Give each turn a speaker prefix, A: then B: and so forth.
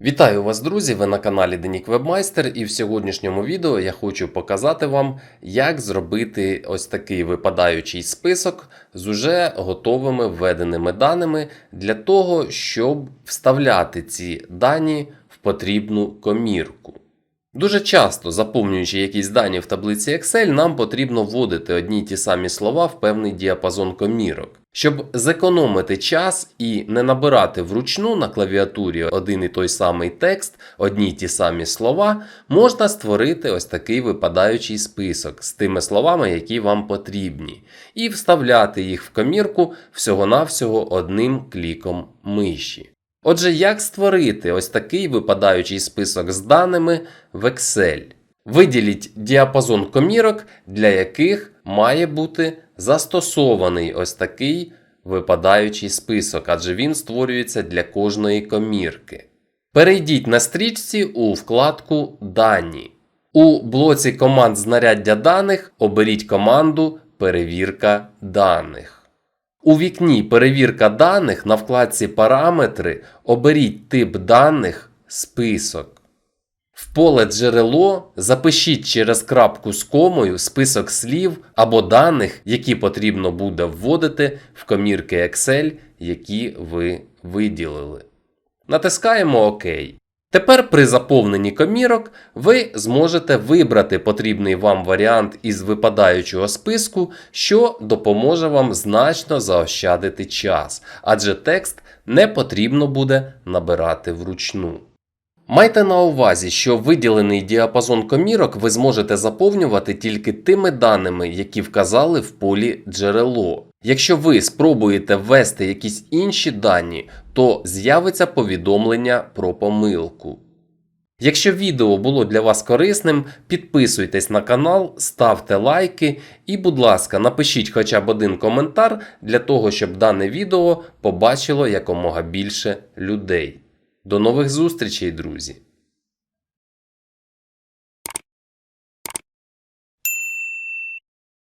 A: Вітаю вас, друзі! Ви на каналі Денік Вебмайстер, і в сьогоднішньому відео я хочу показати вам, як зробити ось такий випадаючий список з уже готовими введеними даними для того, щоб вставляти ці дані в потрібну комірку. Дуже часто, заповнюючи якісь дані в таблиці Excel, нам потрібно вводити одні й ті самі слова в певний діапазон комірок. Щоб зекономити час і не набирати вручну на клавіатурі один і той самий текст, одні й ті самі слова, можна створити ось такий випадаючий список з тими словами, які вам потрібні, і вставляти їх в комірку всього-навсього одним кліком миші. Отже, як створити ось такий випадаючий список з даними в Excel? Виділіть діапазон комірок, для яких має бути застосований ось такий випадаючий список, адже він створюється для кожної комірки. Перейдіть на стрічці у вкладку Дані. У блоці команд знаряддя даних оберіть команду Перевірка даних. У вікні Перевірка даних на вкладці Параметри оберіть тип даних Список. В поле Джерело запишіть через крапку з комою список слів або даних, які потрібно буде вводити в комірки Excel, які ви виділили. Натискаємо ОК. Тепер при заповненні комірок ви зможете вибрати потрібний вам варіант із випадаючого списку, що допоможе вам значно заощадити час, адже текст не потрібно буде набирати вручну. Майте на увазі, що виділений діапазон комірок ви зможете заповнювати тільки тими даними, які вказали в полі джерело. Якщо ви спробуєте ввести якісь інші дані, то з'явиться повідомлення про помилку. Якщо відео було для вас корисним, підписуйтесь на канал, ставте лайки і, будь ласка, напишіть хоча б один коментар для того, щоб дане відео побачило якомога більше людей. До нових зустрічей, друзі!